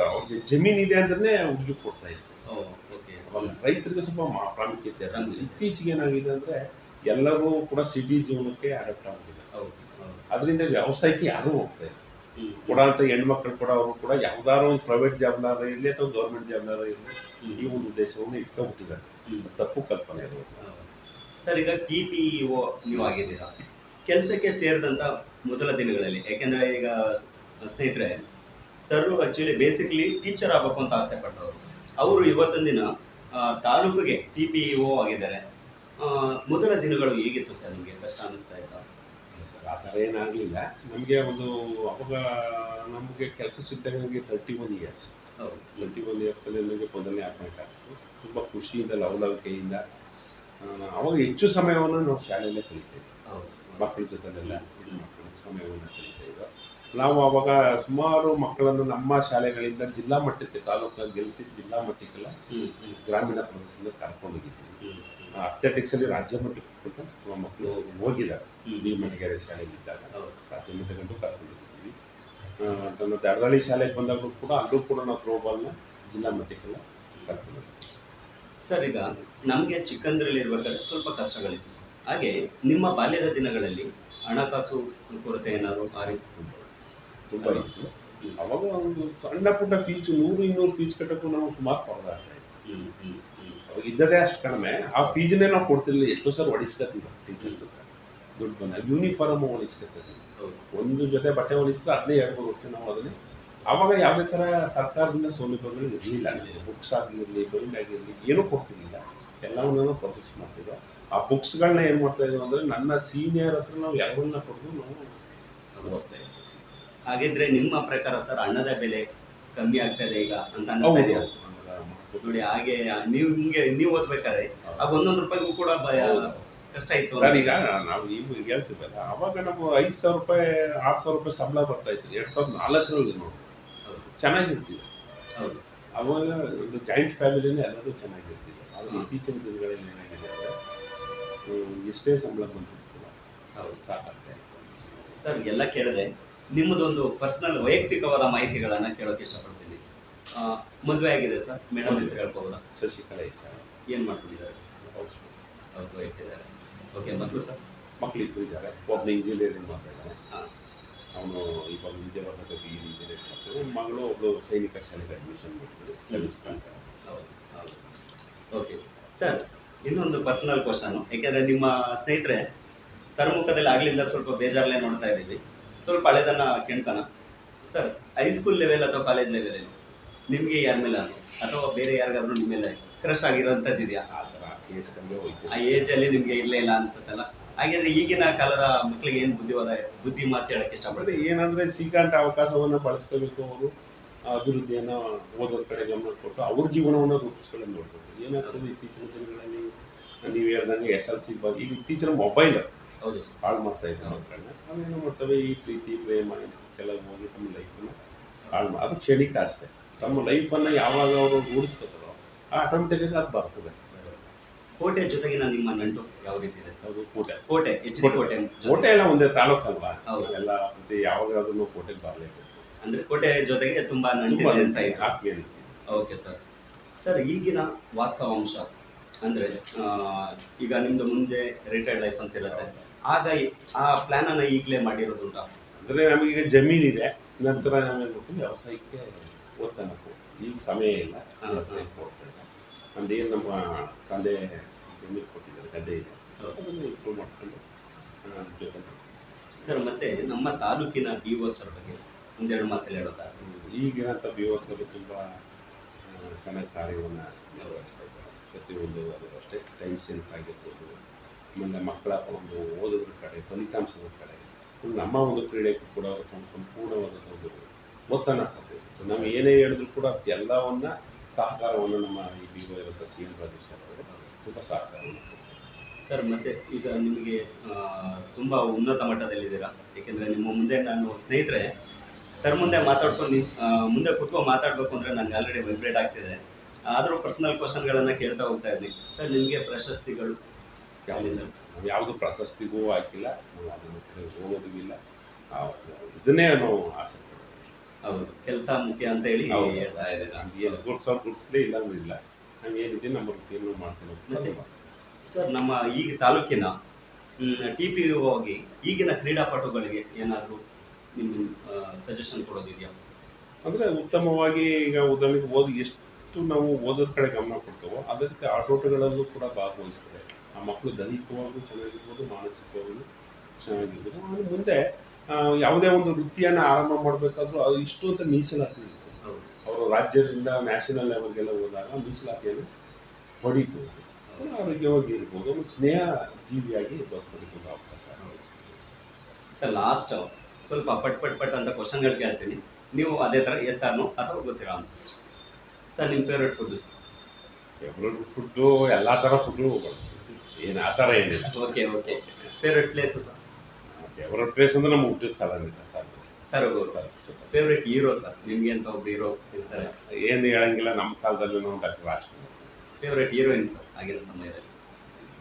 ಅವ್ರಿಗೆ ಜಮೀನ್ ಇದೆ ಅಂದ್ರೆ ಉಜ್ಜು ಕೊಡ್ತಾ ಓ ಓಕೆ. ಅವಾಗ ರೈತರಿಗೆ ಸ್ವಲ್ಪ ಮಾ- ಪ್ರಾಮುಖ್ಯತೆ. ಇತ್ತೀಚೆಗೆ ಏನಾಗಿದೆ ಅಂದ್ರೆ ಎಲ್ಲರೂ ಕೂಡ ಸಿಟಿ ಜೀವನಕ್ಕೆ ಅಡಾಪ್ಟ್ ಆಗಿದೆ ಹೌದು ಹೌದು. ಅದರಿಂದ ವ್ಯವಸಾಯಕ್ಕೆ ಯಾರೂ ಹೋಗ್ತಾ ಇಲ್ಲ. ಹ್ಮ್. ಕೊಡೋಂಥ ಹೆಣ್ಮಕ್ಳು ಕೂಡ ಅವರು ಕೂಡ ಯಾವ್ದಾದ್ರು ಒಂದು ಪ್ರೈವೇಟ್ ಜಾಬ್ನಾರ ಇರಲಿ ಅಥವಾ ಗೌರ್ಮೆಂಟ್ ಜಾಬ್ನಾರ ಇರಲಿ ಈ ಒಂದು ಉದ್ದೇಶವನ್ನು ಇಟ್ಕೊಂಡ್ಬಿಟ್ಟಿದ್ದಾರೆ. ಹ್ಮ್. ತಪ್ಪು ಕಲ್ಪನೆ ಇರೋದು ಹೌದು. ಸರ್ ಈಗ ಟಿ ಪಿ ಒ ನೀವು ಆಗಿದ್ದೀರಾ? ಕೆಲಸಕ್ಕೆ ಸೇರಿದಂಥ ಮೊದಲ ದಿನಗಳಲ್ಲಿ ಯಾಕೆಂದರೆ ಈಗ ಸ್ನೇಹಿತರೆ ಸರ್ ಆ್ಯಕ್ಚುಲಿ ಬೇಸಿಕ್ಲಿ ಟೀಚರ್ ಆಗಬೇಕು ಅಂತ ಆಸೆ ಪಟ್ಟವರು. ಅವರು ಇವತ್ತಿನ ದಿನ ತಾಲೂಕಿಗೆ ಟಿ ಪಿ ಒ ಆಗಿದ್ದಾರೆ. ಮೊದಲ ದಿನಗಳು ಹೇಗಿತ್ತು ಸರ್ ನಿಮಗೆ? ಕಷ್ಟ ಅನ್ನಿಸ್ತಾ ಇತ್ತು? ಸರ್ ಆ ಥರ ಏನಾಗಲಿಲ್ಲ ನಮಗೆ ಒಂದು ಅವಾಗ ನಮಗೆ ಕೆಲಸ ಸಿದ್ದಾಗ ನನಗೆ ತರ್ಟಿ ಒನ್ ಇಯರ್ಸ್ ಹೌದು. ಟ್ವೆಂಟಿ ಒನ್ ಇಯರ್ಸಲ್ಲಿ ನನಗೆ ಮೊದಲನೇ ಅಪಾಯಿಂಟ್ ಆಗ್ತದೆ ತುಂಬ ಖುಷಿಯಿಂದ ಲವಲವಿಕೆಯಿಂದ ಅವಾಗ ಹೆಚ್ಚು ಸಮಯವನ್ನು ನಾವು ಶಾಲೆಯಲ್ಲೇ ಕಲಿತೇವೆ. ಹೌದು. ಮಕ್ಕಳ ಜೊತೆಲೆಲ್ಲ ಮಕ್ಕಳು ಸಮಯವನ್ನು ಕಲಿತೇವೆ ನಾವು ಅವಾಗ ಸುಮಾರು ಮಕ್ಕಳನ್ನು ನಮ್ಮ ಶಾಲೆಗಳಿಂದ ಜಿಲ್ಲಾ ಮಟ್ಟಕ್ಕೆ ತಾಲೂಕು ಗೆಲ್ಲಿಸಿ ಜಿಲ್ಲಾ ಮಟ್ಟಕ್ಕೆಲ್ಲ ಗ್ರಾಮೀಣ ಪ್ರದೇಶದಲ್ಲಿ ಕರ್ಕೊಂಡು ಹೋಗಿದ್ದೀವಿ. ಹ್ಮ್, ಹ್ಮ್. ಅಥ್ಲೆಟಿಕ್ಸ್ ಅಲ್ಲಿ ರಾಜ್ಯ ಮಟ್ಟಕ್ಕೆ ಕೂಡ ನಮ್ಮ ಮಕ್ಕಳು ಹೋಗಿದ್ದಾರೆ. ಹ್ಮ್. ಬಿ ಮಣಿಗೆರೆ ರಾಜ್ಯ ಹೌದು. ಪ್ರಾಥಮಿಕ ಗಂಟು ಕರ್ಕೊಂಡು ಹೋಗಿದ್ದೀವಿ. ಆ, ತನ್ನ ದಡದಳ್ಳಿ ಶಾಲೆಗೆ ಬಂದಾಗಲೂ ಕೂಡ ಅಲ್ಲೂ ಕೂಡ ನಾವು ಥ್ರೋಬಾಲ್ನ ಜಿಲ್ಲಾ ಮಟ್ಟಕ್ಕೆಲ್ಲ ಕರ್ಕೊಂಡು ಸರ್ ಈಗ ನಮಗೆ ಚಿಕ್ಕಂದ್ರಲ್ಲಿ ಇರಬೇಕಾದ್ರೆ ಸ್ವಲ್ಪ ಕಷ್ಟಗಳಿತ್ತು ಸರ್. ಹಾಗೆ ನಿಮ್ಮ ಬಾಲ್ಯದ ದಿನಗಳಲ್ಲಿ ಹಣಕಾಸು ಕೊರತೆ ಏನಾದರೂ ಆ ರೀತಿ ತುಂಬ ತುಂಬ ಇತ್ತು. ಅವಾಗ ಒಂದು ಸಣ್ಣ ಪುಟ್ಟ ಫೀಸ್ ನೂರು ಇನ್ನೂರು ಫೀಸ್ ಕಟ್ಟಕ್ಕೂ ನಾವು ಸುಮಾರು ಪರದಾಡ್ತಾ ಹ್ಞೂ ಹ್ಮ್. ಅವಾಗ ಇದ್ದದೇ ಅಷ್ಟು ಕಡಿಮೆ. ಆ ಫೀಜನ್ನೇ ನಾವು ಕೊಡ್ತಿರ್ಲಿಲ್ಲ. ಎಷ್ಟೋ ಸರ್ ಹೊಡಿಸ್ಕೊತೀವಿ ಟೀಚರ್ಸ್ ದುಡ್ಡು ಬಂದಾಗ ಯೂನಿಫಾರ್ಮ್ ಹೊಲಿಸ್ಕೊತೀವಿ ಒಂದು ಜೊತೆ ಬಟ್ಟೆ ಹೊಲಿಸಿದ್ರೆ ಅದನ್ನೇ ಎರಡು ಮೂರು ವರ್ಷ ನಾವು ಅದನ್ನೇ ಆವಾಗ ಯಾವುದೇ ಥರ ಸರ್ಕಾರದಿಂದ ಸೌಲಭ್ಯಗಳು ಇರಲಿಲ್ಲ. ಬುಕ್ಸ್ ಆಗಿರಲಿ ಬೈಂಡ್ ಆಗಿರಲಿ ಏನೂ ಕೊಡ್ತಿರ್ಲಿಲ್ಲ. ಎಲ್ಲವನ್ನೂ ಪ್ರೊಸೆಸ್ ಮಾಡ್ತಿದ್ದೆ. ಆ ಬುಕ್ಸ್ಗಳನ್ನ ಏನು ಮಾಡ್ತಾ ಇದ್ದೀವಿ ಅಂದರೆ ನನ್ನ ಸೀನಿಯರ್ ಹತ್ರ ನಾವು ಯಾವನ್ನ ಕೊಡೋದು ನಾವು ಓದ್ತಾ ಇದ್ದೀವಿ. ಹಾಗಿದ್ರೆ ನಿಮ್ಮ ಪ್ರಕಾರ ಸರ್ ಹಣದ ಬೆಲೆ ಕಮ್ಮಿ ಆಗ್ತಾ ಇದೆ ಈಗ ಅಂತ ಅನ್ನಿಸ್ತಾ ಇದೆಯಾ? ನೋಡಿ ಹಾಗೆ ನೀವು ನಿಮಗೆ ನೀವು ಓದ್ಬೇಕಾದ್ರೆ ಆಗ ಒಂದೊಂದು ರೂಪಾಯಿಗೂ ಕೂಡ ಭಯ ಕಷ್ಟ ಇತ್ತು ಸರ್ ಈಗ ನಾವು ಈಗ ಹೇಳ್ತೀವಲ್ಲ ಅವಾಗ ನಮ್ಗೆ ಐದು ಸಾವಿರ ರೂಪಾಯಿ ಆರು ಸಾವಿರ ರೂಪಾಯಿ ಸಂಬಳ ಬರ್ತಾ ಇತ್ತು. ಎರಡು ಸಾವಿರದ ನಾಲ್ಕರಲ್ಲಿ ನೋಡಿ. ಹೌದು. ಚೆನ್ನಾಗಿರ್ತೀವಿ. ಹೌದು. ಅವಾಗ ಒಂದು ಜಾಯಿಂಟ್ ಫ್ಯಾಮಿಲಿನೇ ಎಲ್ಲರೂ ಚೆನ್ನಾಗಿರ್ತಿದೆ ಆದರೆ. ಇತ್ತೀಚಿನ ದಿನಗಳಲ್ಲಿ ಏನಾಗಿದೆ ಅಂದರೆ ಎಷ್ಟೇ ಸಂಬಳ ಬಂದಿರ್ತಿಲ್ಲ ಹೌದು. ಸಾಕಾಗ್ತಾ ಸರ್ ಎಲ್ಲ ಕೇಳಿದೆ. ನಿಮ್ಮದೊಂದು ಪರ್ಸನಲ್ ವೈಯಕ್ತಿಕವಾದ ಮಾಹಿತಿಗಳನ್ನು ಕೇಳೋಕೆ ಇಷ್ಟಪಡ್ತೀನಿ. ಮದುವೆ ಆಗಿದೆ ಸರ್. ಮೇಡಮ್ ಹೆಸರು ಹೇಳ್ಬೋದಾ? ಶಶಿಕಲಾ ಹೆಚ್ಚ ಏನು ಮಾಡ್ಕೊಂಡಿದ್ದಾರೆ ಸರ್? ಹೌಸ್ ವೈಫ್ ಇದ್ದಾರೆ. ಓಕೆ ಮಕ್ಕಳು ಸರ್? ಇಬ್ಬರು ಇದ್ದಾರೆ. ಒಬ್ಬನ ಇಂಜಿನಿಯರಿಂಗ್ ಮಾಡ್ತಾ ಇದ್ದಾರೆ ಹಾಂ. ಅವನು ಇವಾಗ ವಿದ್ಯಾವರ್ಧಕ ಬಿ ಇಂಜಿನಿಯರಿಂಗ್ ಮಾಡ್ತಾನೆ ಮಗಳು ಒಬ್ಬಳು ಸೈನಿಕ ಶಾಲೆಗೆ ಅಡ್ಮಿಷನ್ ಮಾಡ್ತಾರೆ ಸರ್ವಿಸ್ ಹೌದು ಹೌದು. ಓಕೆ ಸರ್ ಇನ್ನೊಂದು ಪರ್ಸನಲ್ ಕ್ವಶನ್ ಯಾಕೆಂದರೆ ನಿಮ್ಮ ಸ್ನೇಹಿತರೆ ಸರ್ಮುಖದಲ್ಲಿ ಮುಖದಲ್ಲಿ ಆಗ್ಲಿಂದ ಸ್ವಲ್ಪ ಬೇಜಾರಲ್ಲೇ ನೋಡ್ತಾ ಇದ್ದೀವಿ. ಸ್ವಲ್ಪ ಹಳೆದನ್ನ ಕೇಳ್ತಾನ ಸರ್ ಹೈಸ್ಕೂಲ್ ಲೆವೆಲ್ ಅಥವಾ ಕಾಲೇಜ್ ಲೆವೆಲಲ್ಲಿ ನಿಮಗೆ ಯಾರ ಮೇಲೆ ಅಥವಾ ಬೇರೆ ಯಾರಿಗಾದ್ರೂ ನಿಮ್ಮ ಮೇಲೆ ಕ್ರಶ್ ಆಗಿರೋಂಥದ್ದು ಇದೆಯಾ ಆ ಥರ ಆ ಏಜಲ್ಲಿ ನಿಮಗೆ ಇರಲೇ ಇಲ್ಲ ಅನ್ಸುತ್ತಲ್ಲ? ಹಾಗಿದ್ರೆ ಈಗಿನ ಕಾಲದ ಮಕ್ಕಳಿಗೆ ಏನು ಬುದ್ಧಿವಾದ ಬುದ್ಧಿ ಮಾತು ಹೇಳಕ್ಕೆ ಇಷ್ಟಪಡ್ತೀವಿ ಏನಂದ್ರೆ ಸಿಗಂತ ಅವಕಾಶವನ್ನ ಬಳಸ್ಕೋಬೇಕು ಅವರು ಅಭಿವೃದ್ಧಿಯನ್ನು ಓದೋದ್ರ ಕಡೆ ಗಮನ ಕೊಟ್ಟು ಅವ್ರ ಜೀವನವನ್ನ ರೂಪಿಸ್ಕೊಳ್ಳೋದು ನೋಡ್ಬೋದು ಏನಾಗ್ತದೆ ಇತ್ತೀಚಿನ ದಿನಗಳಲ್ಲಿ ನೀವು ಹೇಳ್ದಂಗೆ ಎಸ್ ಎಲ್ ಸಿ ಈಗ ಇತ್ತೀಚಿನ ಮೊಬೈಲ್ ಹೌದು ಸರ್. ಹಾಳು ಮಾಡ್ತಾ ಇದ್ದಾರೆ ಮಕ್ಕಳನ್ನ ಅವೇನು ಮಾಡ್ತವೆ ಈ ಪ್ರೀತಿ ಪ್ರೇಮ ಕೆಲವು ಹೋಗಿ ತಮ್ಮ ಲೈಫನ್ನು ಹಾಳು ಮಾಡಿ ಅದು ಕ್ಷಣಿಕ ಅಷ್ಟೇ. ತಮ್ಮ ಲೈಫನ್ನು ಯಾವಾಗ ಅವರು ರೂಢಿಸ್ಕೋತಾರೋ ಆಟೋಮೆಟಿಕ್ ಅದು ಬರ್ತದೆ. ಕೋಟೆ ಜೊತೆಗಿನ ನಿಮ್ಮ ನಂಟು ಯಾವ ರೀತಿ ಇದೆ ಸರ್? ಅದು ಕೋಟೆ. ಕೋಟೆ ಎಚ್ ಡಿ ಕೋಟೆ. ಕೋಟೆ ಎಲ್ಲ ಒಂದೇ ತಾಲೂಕಲ್ವಾ? ಹೌದು. ಎಲ್ಲ ಪ್ರತಿ ಯಾವಾಗಾದ್ರೂ ಕೋಟೆಗೆ ಬರಲೇಬೇಕು. ಅಂದ್ರೆ ಕೋಟೆ ಜೊತೆಗೆ ತುಂಬಾ ನಂಟು ನಂಟಿದೆ ಅಂತ ಇದೆ ಆತ್ಮೀಯ ಓಕೆ ಸರ್. ಸರ್ ಈಗಿನ ವಾಸ್ತವಾಂಶ ಅಂದ್ರೆ ಈಗ ನಿಮ್ದು ಮುಂದೆ ರಿಟೈರ್ಡ್ ಲೈಫ್ ಅಂತ ಇರುತ್ತೆ. ಆಗ ಈ- ಆ ಪ್ಲಾನ್ ಅನ್ನ ಈಗಲೇ ಮಾಡಿರೋದುಂಟ ಅಂದ್ರೆ ನಮಗೀಗ ಜಮೀನಿದೆ ನಂತರ ನಾವೇನ್ ಮಾಡ್ತೀವಿ ವ್ಯವಸಾಯಕ್ಕೆ ಓದ್ತಾನೆ ಈಗ ಸಮಯ ಇಲ್ಲ. ಹಾ, ವ್ಯವಸಾಯಕ್ಕೆ ಹೋಗ್ತಾ ನಮ್ದೇನು ನಮ್ಮ ತಂದೆ ಜಮೀನು ಕೊಟ್ಟಿದ್ದಾರೆ ಗದ್ದೆ ಇದೆ. ಅದನ್ನು ಇಂಪ್ರೂವ್ ಮಾಡ್ಕೊಂಡು ಜೊತೆ ಸರ್ ಮತ್ತೆ ನಮ್ಮ ತಾಲೂಕಿನ ಬಿ ಒ ಸರ್ ಬಗ್ಗೆ ಒಂದೆರಡು ಮಾತಲ್ಲಿ ಹೇಳೋದಾ? ಈಗಿನಂಥ ಸರ್ ತುಂಬ ಚೆನ್ನಾಗಿ ಕಾರ್ಯವನ್ನು ನಿರ್ವಹಿಸ್ತಾ ಇದ್ದಾರೆ. ಪ್ರತಿಯೊಂದು ಅದು ಅಷ್ಟೇ ಟೈಮ್ ಸೆನ್ಸ್ ಆಗಿರ್ಬೋದು. ಆಮೇಲೆ ಮಕ್ಕಳ ಒಂದು ಓದೋದ್ರ ಕಡೆ ಫಲಿತಾಂಶದ ಕಡೆ ನಮ್ಮ ಒಂದು ಕ್ರೀಡೆಗೂ ಕೂಡ ಅವರು ಸಂಪೂರ್ಣವಾದ ಒಂದು ಒತ್ತನ್ನು ಕೊಟ್ಟಿರ್ತಾರೆ ನಾವು ಏನೇ ಹೇಳಿದ್ರು ಕೂಡ ಎಲ್ಲವನ್ನ ಸಹಕಾರವನ್ನು ನಮ್ಮ ಈ ಬಿ ಒ ಸಿ ಅವರು ತುಂಬ ಸಹಕಾರವನ್ನು ಸರ್ ಮತ್ತೆ ಈಗ ನಿಮಗೆ ತುಂಬ ಉನ್ನತ ಮಟ್ಟದಲ್ಲಿದ್ದೀರಾ. ಏಕೆಂದರೆ ನಿಮ್ಮ ಮುಂದೆ ನಾನು ಸ್ನೇಹಿತರೆ ಸರ್ ಮುಂದೆ ಮಾತಾಡ್ಕೊಂಡು ನಿಮ್ಮ ಮುಂದೆ ಕುತ್ಕೊಂಡು ಮಾತಾಡಬೇಕು ಅಂದ್ರೆ ನನಗೆ ಆಲ್ರೆಡಿ ವೈಬ್ರೇಟ್ ಆಗ್ತಿದೆ. ಆದರೂ ಪರ್ಸನಲ್ ಕ್ವಶನ್ಗಳನ್ನು ಕೇಳ್ತಾ ಹೋಗ್ತಾ ಇದ್ದೀನಿ. ಸರ್ ನಿಮಗೆ ಪ್ರಶಸ್ತಿಗಳು ಯಾವುದಿಲ್ಲ? ನಾವು ಯಾವುದು ಪ್ರಶಸ್ತಿಗೂ ಹಾಕಿಲ್ಲ. ನಾವು ಅದನ್ನು ಹೋಗೋದೂ ಇಲ್ಲ ಇದನ್ನೇ ನಾವು ಆಸೆ ಪಡೋದು. ಹೌದು. ಕೆಲಸ ಮುಖ್ಯ ಅಂತ ಹೇಳಿ. ಹೇಳ್ತಾ ಇದ್ದೀರಾ? ನಮ್ಗೆ ಏನು ಗುಡ್ಸೋರು ಗುಡ್ಸ್ಲೇ ಇಲ್ಲ ಅಂದ್ರೆ ಇಲ್ಲ. ನಾವು ಏನಿದೆ ನಮ್ಮ ವೃತ್ತಿಯನ್ನು ಮಾಡ್ತೀವಿ ಮತ್ತೆ? ಸರ್ ನಮ್ಮ ಈಗ ತಾಲೂಕಿನ ಟಿ ಪಿ ಹೋಗಿ ಈಗಿನ ಕ್ರೀಡಾಪಟುಗಳಿಗೆ ಏನಾದರೂ ನಿಮ್ಮ ಸಜೆಷನ್ ಕೊಡೋದಿದೆಯಾ? ಅಂದರೆ ಉತ್ತಮವಾಗಿ ಈಗ ಉದಾಹರಣೆಗೆ ಓದಿ ಎಷ್ಟು ನಾವು ಓದೋದ್ರ ಕಡೆ ಗಮನ ಕೊಡ್ತೇವೋ ಅದಕ್ಕೆ ಆಟೋಟಗಳಲ್ಲೂ ಕೂಡ ಭಾಗವಹಿಸ್ತಾರೆ. ಆ ಮಕ್ಕಳು ದೈಹಿಕವಾಗೂ ಚೆನ್ನಾಗಿರ್ಬೋದು ಮಾನಸಿಕವಾಗೂ ಚೆನ್ನಾಗಿರ್ಬೋದು. ಆಮೇಲೆ ಮುಂದೆ ಯಾವುದೇ ಒಂದು ವೃತ್ತಿಯನ್ನು ಆರಂಭ ಮಾಡಬೇಕಾದ್ರೂ ಅದು ಇಷ್ಟು ಅಂತ ಮೀಸಲಾತಿ ಇತ್ತು ಅವರು ರಾಜ್ಯದಿಂದ ನ್ಯಾಷನಲ್ ಲೆವೆಲ್ಗೆಲ್ಲ ಹೋದಾಗ ಮೀಸಲಾತಿಯನ್ನು ಪಡೀಬೋದು ಆರೋಗ್ಯವಾಗಿ ಇರ್ಬೋದು ಒಂದು ಸ್ನೇಹ ಜೀವಿಯಾಗಿ ಬದುಕೋದಕ್ಕೆ ಅವಕಾಶ. ಸರ್ ಲಾಸ್ಟ್ ಸ್ವಲ್ಪ ಪಟ್ ಪಟ್ ಪಟ್ ಅಂತ ಕ್ವಶನ್ಗಳು ಕೇಳ್ತೀನಿ. ನೀವು ಅದೇ ಥರ ಎಸ್ ಆರ್ನು ಅಥವಾ ಗೊತ್ತಿರೋ ಆನ್ಸರ್ ಸರ್ ನಿಮ್ಮ favourite food sir? Favourite food ಎಲ್ಲ ಥರ ಫುಡ್ಡು ಬಳಸ್ತೀವಿ. ಏನು ಆ ಥರ ಏನಿಲ್ಲ. Okay okay favourite places sir? Favourite place ಅಂದ್ರೆ ನಮ್ಗೆ ಹುಟ್ಟಿದ ಸ್ಥಳ sir sir sir. Favourite hero sir ನಿಮ್ಗೆ ಅಂತ ಒಬ್ರು ಹೀರೋ ಇರ್ತಾರೆ. ಏನು ಹೇಳಂಗಿಲ್ಲ ನಮ್ಮ ಕಾಲದಲ್ಲಿ ನಾವು doctor Rajkumar. Favourite heroine sir ಆಗಿನ ಸಮಯದಲ್ಲಿ?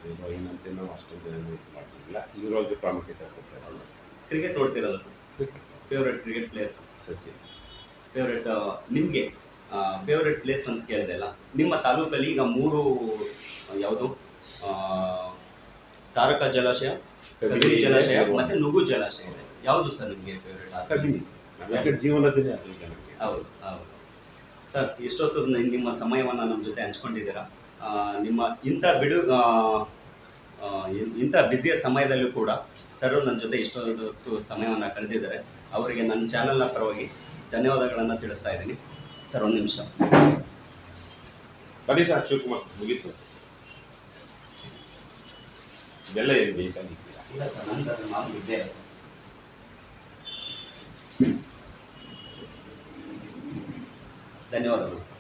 ಹೀರೋಯಿನ್ ಅಂತ ನಾವು ಅಷ್ಟೊಂದು ಏನು ಇದು ಮಾಡ್ತಿಲ್ಲ ಹೀರೋಗೆ ಪ್ರಾಮುಖ್ಯತೆ ಕೊಡ್ತಾರೆ. Cricket ನೋಡ್ತಿರಲ್ಲ sir? Favourite cricket player sir. Sachin. Favourite ನಿಮಗೆ ಫೇವ್ರೇಟ್ ಪ್ಲೇಸ್ ಅಂತ ಕೇಳಿದೆ ಅಲ್ಲ ನಿಮ್ಮ ತಾಲೂಕಲ್ಲಿ ಈಗ ಮೂರು ಯಾವುದು? ತಾರಕ ಜಲಾಶಯ ಕಬಿನಿ ಜಲಾಶಯ ಮತ್ತೆ ನುಗು ಜಲಾಶಯ ಇದೆ. ಯಾವುದು ಸರ್ ನಿಮಗೆ ಫೇವ್ರೆಟ್ ನಮಗೆ ಜೀವನದಲ್ಲಿ ಹೌದು ಹೌದು. ಸರ್ ಇಷ್ಟೊತ್ತು ನಿ- ನಿಮ್ಮ ಸಮಯವನ್ನು ನಮ್ಮ ಜೊತೆ ಹಂಚ್ಕೊಂಡಿದ್ದೀರಾ? ನಿಮ್ಮ ಇಂಥ ಬಿಡು ಇಂಥ ಬ್ಯುಸಿಯ ಸಮಯದಲ್ಲೂ ಕೂಡ ಸರ್ ನನ್ನ ಜೊತೆ ಇಷ್ಟೊತ್ತು ಸಮಯವನ್ನು ಕಳೆದಿದ್ದಾರೆ ಅವರಿಗೆ ನನ್ನ ಚಾನಲ್ನ ಪರವಾಗಿ ಧನ್ಯವಾದಗಳನ್ನು ತಿಳಿಸ್ತಾ ಇದ್ದೀನಿ. ಸರ್ ಒಂದು ನಿಮಿಷ. ಬನ್ನಿ ಸರ್ ಶಿವಕುಮಾರ್ ಮುಗೀತು. ಎಲ್ಲ ಬೇಕಾಗಿಲ್ಲ ಇಲ್ಲ ಸರ್ ನಂತರ ನಾನು ಧನ್ಯವಾದಗಳು ಸರ್.